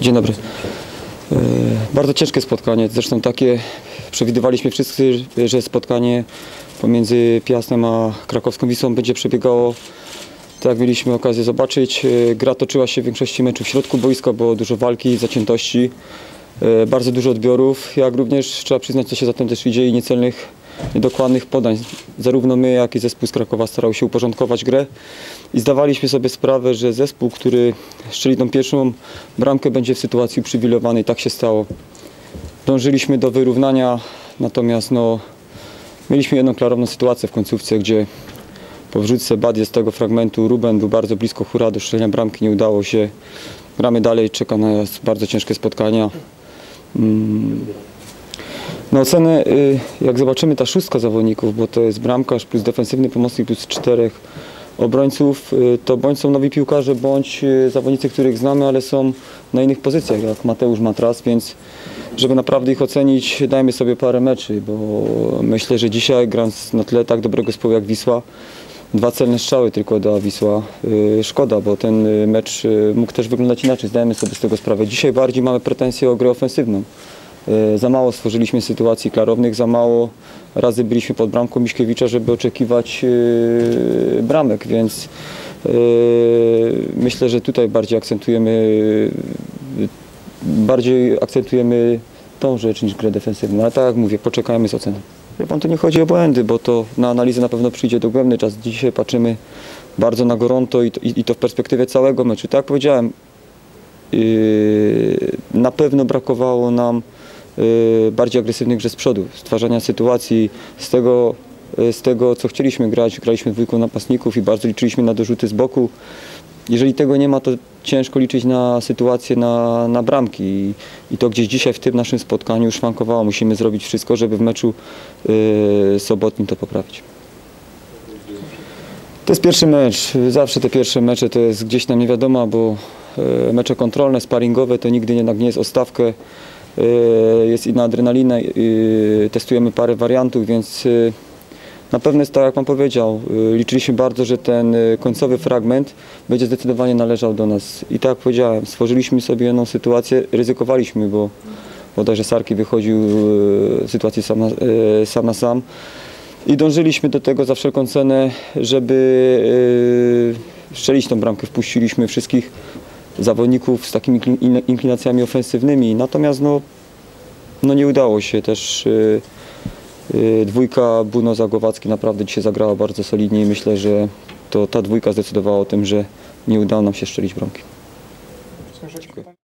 Dzień dobry. E, Bardzo ciężkie spotkanie, zresztą takie przewidywaliśmy wszyscy, że spotkanie pomiędzy Piastem a krakowską Wisłą będzie przebiegało tak jak mieliśmy okazję zobaczyć. E, Gra toczyła się w większości meczu w środku boiska, było dużo walki, zaciętości, e, bardzo dużo odbiorów, jak również trzeba przyznać, co się zatem też idzie i niecelnych, niedokładnych podań. Zarówno my, jak i zespół z Krakowa starał się uporządkować grę i zdawaliśmy sobie sprawę, że zespół, który strzeli tą pierwszą bramkę będzie w sytuacji uprzywilejowanej. Tak się stało. Dążyliśmy do wyrównania, natomiast no, mieliśmy jedną klarowną sytuację w końcówce, gdzie po wrzutce Badzie z tego fragmentu Ruben był bardzo blisko Hura do strzelenia bramki, nie udało się. Gramy dalej, czeka na nas bardzo ciężkie spotkania. Mm. Na ocenę, y, jak zobaczymy ta szóstka zawodników, bo to jest bramkarz plus defensywny pomocnik plus czterech obrońców, y, to bądź są nowi piłkarze, bądź y, zawodnicy, których znamy, ale są na innych pozycjach, jak Mateusz Matras, więc żeby naprawdę ich ocenić, dajmy sobie parę meczy, bo myślę, że dzisiaj grając na tle tak dobrego zespołu jak Wisła, dwa celne strzały tylko dała Wisła. Szkoda, bo ten mecz mógł też wyglądać inaczej, zdajemy sobie z tego sprawę. Dzisiaj bardziej mamy pretensje o grę ofensywną. Yy, Za mało stworzyliśmy sytuacji klarownych, za mało razy byliśmy pod bramką Miśkiewicza, żeby oczekiwać yy, bramek, więc yy, myślę, że tutaj bardziej akcentujemy bardziej akcentujemy tą rzecz niż grę defensywną. Ale tak jak mówię, poczekajmy z oceną. Wie pan, to nie chodzi o błędy, bo to na analizę na pewno przyjdzie dogłębny czas. Dzisiaj patrzymy bardzo na gorąco i to, i, i to w perspektywie całego meczu. Tak jak powiedziałem, yy, na pewno brakowało nam bardziej agresywnych grze z przodu, stwarzania sytuacji z tego, yy, z tego, co chcieliśmy grać. Graliśmy dwójką napastników i bardzo liczyliśmy na dorzuty z boku. Jeżeli tego nie ma, to ciężko liczyć na sytuację na, na bramki I, i to gdzieś dzisiaj w tym naszym spotkaniu szwankowało. Musimy zrobić wszystko, żeby w meczu yy, sobotnim to poprawić. To jest pierwszy mecz. Zawsze te pierwsze mecze to jest gdzieś nam nie wiadomo, bo e, mecze kontrolne, sparingowe to nigdy jednak nie jest o stawkę. E, Jest inna adrenalina, e, testujemy parę wariantów, więc e, na pewno jest tak, jak Pan powiedział. Liczyliśmy bardzo, że ten końcowy fragment będzie zdecydowanie należał do nas. I tak jak powiedziałem, stworzyliśmy sobie jedną sytuację, ryzykowaliśmy, bo bodajże Sarki wychodził w sytuacji sam na, sam na sam. I dążyliśmy do tego za wszelką cenę, żeby strzelić tą bramkę. Wpuściliśmy wszystkich zawodników z takimi inkli- in- inklinacjami ofensywnymi. Natomiast no, no nie udało się też. Yy, yy, dwójka Bruno Zagłowacki naprawdę dzisiaj zagrała bardzo solidnie i myślę, że to ta dwójka zdecydowała o tym, że nie udało nam się strzelić bramki. Pytania?